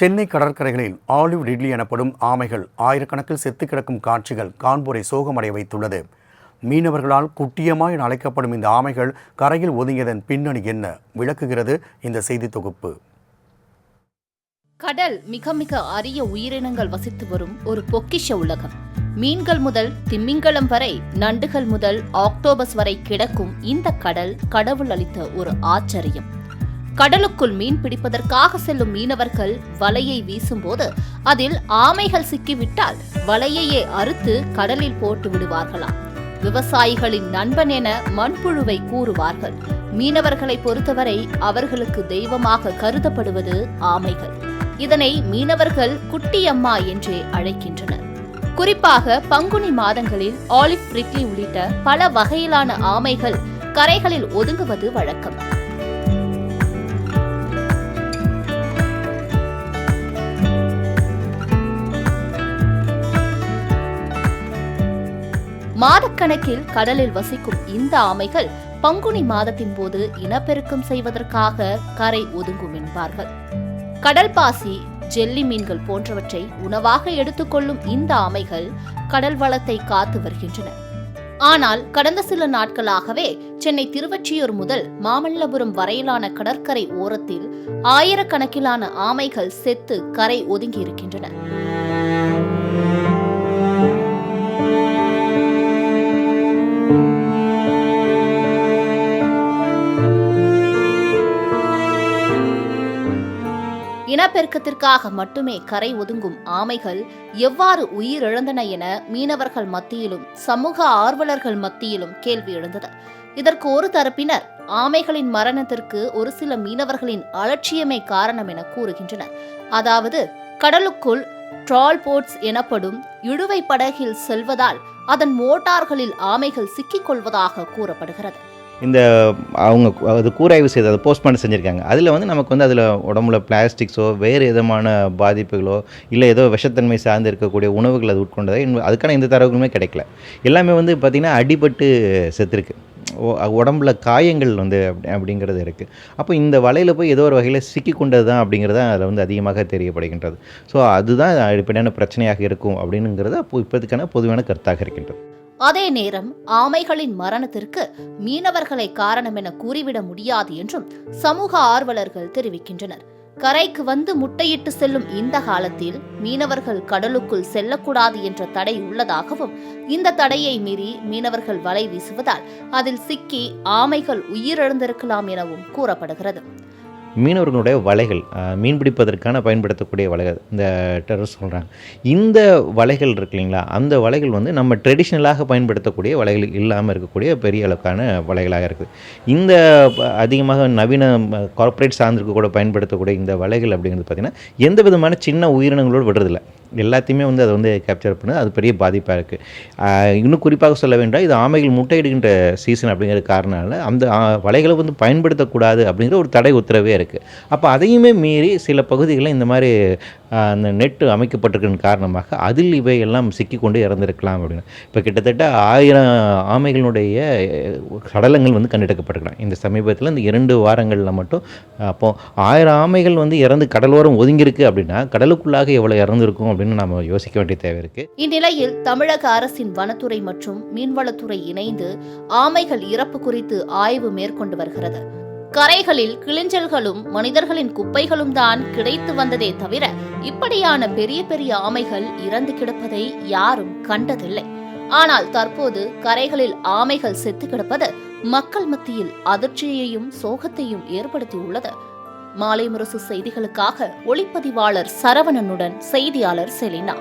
Chennai கடற்கரைகளில் olive ridley எனப்படும் ஆமைகள் ஆயிரக்கணக்கில் செத்து கிடக்கும் காட்சிகள் காண்போரை சோகமடைய வைத்துள்ளது. மீனவர்களால் குட்டியமாய் என அழைக்கப்படும் இந்த ஆமைகள் கரையில் ஒதுங்கியதன் பின்னணி என்ன? விளக்குகிறது இந்த செய்தி தொகுப்பு. கடல் மிக மிக அரிய உயிரினங்கள் வசித்து வரும் ஒரு பொக்கிஷ உலகம். மீன்கள் முதல் திமிங்கலம் வரை நண்டுகள் முதல் ஆக்டோபஸ் வரை கிடக்கும் இந்த கடல் கடவுள் அளித்த ஒரு ஆச்சரியம். கடலுக்குள் மீன் பிடிப்பதற்காக செல்லும் மீனவர்கள் வலையை வீசும்போது அதில் ஆமைகள் சிக்கிவிட்டால் வலையையே அறுத்து கடலில் போட்டு விடுவார்களாம். விவசாயிகளின் நண்பன் என மண்புழுவை கூறுவார்கள். மீனவர்களை பொறுத்தவரை அவர்களுக்கு தெய்வமாக கருதப்படுவது ஆமைகள். இதனை மீனவர்கள் குட்டியம்மா என்றே அழைக்கின்றனர். குறிப்பாக பங்குனி மாதங்களில் ஆலிவ் ரிட்லி உள்ளிட்ட பல வகையிலான ஆமைகள் கரைகளில் ஒதுங்குவது வழக்கம். மாதக்கணக்கில் கடலில் வசிக்கும் இந்த ஆமைகள் பங்குனி மாதத்தின் போது இனப்பெருக்கம் செய்வதற்காக கரை ஒதுங்கும் என்பார்கள். கடல் பாசி ஜெல்லி மீன்கள் போன்றவற்றை உணவாக எடுத்துக்கொள்ளும் இந்த ஆமைகள் கடல் வளத்தை காத்து வருகின்றன. ஆனால் கடந்த சில நாட்களாகவே சென்னை திருவொற்றியூர் முதல் மாமல்லபுரம் வரையிலான கடற்கரை ஓரத்தில் ஆயிரக்கணக்கிலான ஆமைகள் செத்து கரை ஒதுங்கி இனப்பெருக்கத்திற்காக மட்டுமே கரை ஒதுங்கும் ஆமைகள் எவ்வாறு உயிரிழந்தன என மீனவர்கள் மத்தியிலும் சமூக ஆர்வலர்கள் மத்தியிலும் கேள்வி எழுந்தது. இதற்கு ஒரு தரப்பினர் ஆமைகளின் மரணத்திற்கு ஒரு சில மீனவர்களின் அலட்சியமே காரணம் என கூறுகின்றனர். அதாவது கடலுக்குள் ட்ரால் போட்ஸ் எனப்படும் இழுவை படகில் செல்வதால் அதன் மோட்டார்களில் ஆமைகள் சிக்கிக் கொள்வதாக கூறப்படுகிறது. இந்த அவங்க அது கூராய்வு செய்து அதை போஸ்ட்மார்ட்டம் செஞ்சுருக்காங்க. அதில் வந்து நமக்கு வந்து அதில் உடம்புல பிளாஸ்டிக்ஸோ வேறு விதமான பாதிப்புகளோ இல்லை ஏதோ விஷத்தன்மை சார்ந்து இருக்கக்கூடிய உணவுகள் அது உட்கொண்டதை அதுக்கான எந்த தரவுகளுமே கிடைக்கல. எல்லாமே வந்து பார்த்திங்கன்னா அடிபட்டு செத்துருக்கு. உடம்புல காயங்கள் வந்து அப்படி அப்படிங்கிறது இருக்குது அப்போ இந்த வலையில் போய் ஏதோ ஒரு வகையில் சிக்கி கொண்டது தான் அப்படிங்கிறது அதில் வந்து அதிகமாக தெரியப்படுகின்றது. ஸோ அதுதான் அடிப்படையான பிரச்சனையாக இருக்கும் அப்படிங்கிறது அப்போ இப்போதுக்கான பொதுவான கருத்தாக இருக்கின்றது. அதே நேரம் ஆமைகளின் மரணத்திற்கு மீனவர்களை காரணம் என கூறிவிட முடியாது என்றும் சமூக ஆர்வலர்கள் தெரிவிக்கின்றனர். கரைக்கு வந்து முட்டையிட்டு செல்லும் இந்த காலத்தில் மீனவர்கள் கடலுக்குள் செல்லக்கூடாது என்ற தடை உள்ளதாகவும் இந்த தடையை மீறி மீனவர்கள் வலை வீசுவதால் அதில் சிக்கி ஆமைகள் உயிரிழந்திருக்கலாம் எனவும் கூறப்படுகிறது. மீனவர்களுடைய வலைகள் மீன் பிடிப்பதற்கான பயன்படுத்தக்கூடிய வலைகள் இந்த டெரஸ் சொல்கிறாங்க இந்த வலைகள் இருக்கு இல்லைங்களா? அந்த வலைகள் வந்து நம்ம ட்ரெடிஷ்னலாக பயன்படுத்தக்கூடிய வலைகள் இல்லாமல் இருக்கக்கூடிய பெரிய அளவுக்கான வலைகளாக இருக்குது இந்த அதிகமாக நவீன கார்ப்பரேட் சார்ந்திருக்க கூட பயன்படுத்தக்கூடிய இந்த வலைகள் அப்படிங்கிறது பார்த்திங்கன்னா எந்த விதமான சின்ன உயிரினங்களோடு விடுறதில்லை. எல்லாத்தையுமே வந்து அதை வந்து கேப்சர் பண்ணுது. அது பெரிய பாதிப்பாக இருக்குது இன்னும் குறிப்பாக சொல்ல வேண்டாம் இது ஆமைகள் முட்டையிடுகின்ற சீசன் அப்படிங்கிற காரணனால அந்த வலைகளை வந்து பயன்படுத்தக்கூடாது அப்படிங்கிற ஒரு தடை உத்தரவே இருக்குது அப்போ அதையுமே மீறி சில பகுதிகளில் இந்த மாதிரி அந்த நெட்டு அமைக்கப்பட்டிருக்கிற காரணமாக அதில் இவை எல்லாம் சிக்கிக்கொண்டு இறந்திருக்கலாம் அப்படின்னு. இப்போ கிட்டத்தட்ட ஆயிரம் ஆமைகளுடைய சடலங்கள் வந்து கண்டெடுக்கப்பட்டிருக்கலாம். இந்த சமீபத்தில் இந்த இரண்டு வாரங்களில் மட்டும் அப்போது ஆயிரம் ஆமைகள் வந்து இறந்து கடலோரம் ஒதுங்கியிருக்கு அப்படின்னா கடலுக்குள்ளாக எவ்வளோ இறந்துருக்கும் அப்படின்னு நம்ம யோசிக்க வேண்டிய தேவை இருக்குது இந்நிலையில் தமிழக அரசின் வனத்துறை மற்றும் மீன்வளத்துறை இணைந்து ஆமைகள் இறப்பு குறித்து ஆய்வு மேற்கொண்டு வருகிறது. கரைகளில் கிளிஞ்சல்களும் மனிதர்களின் குப்பைகளும் தான் கிடைத்து வந்ததே தவிர இப்படியான பெரிய பெரிய ஆமைகள் இறந்து கிடப்பதை யாரும் கண்டதில்லை. ஆனால் தற்போது கரைகளில் ஆமைகள் செத்து கிடப்பது மக்கள் மத்தியில் அதிர்ச்சியையும் சோகத்தையும் ஏற்படுத்தியுள்ளது. மாலை முரசு செய்திகளுக்காக ஒளிப்பதிவாளர் சரவணனுடன் செய்தியாளர் செலினா.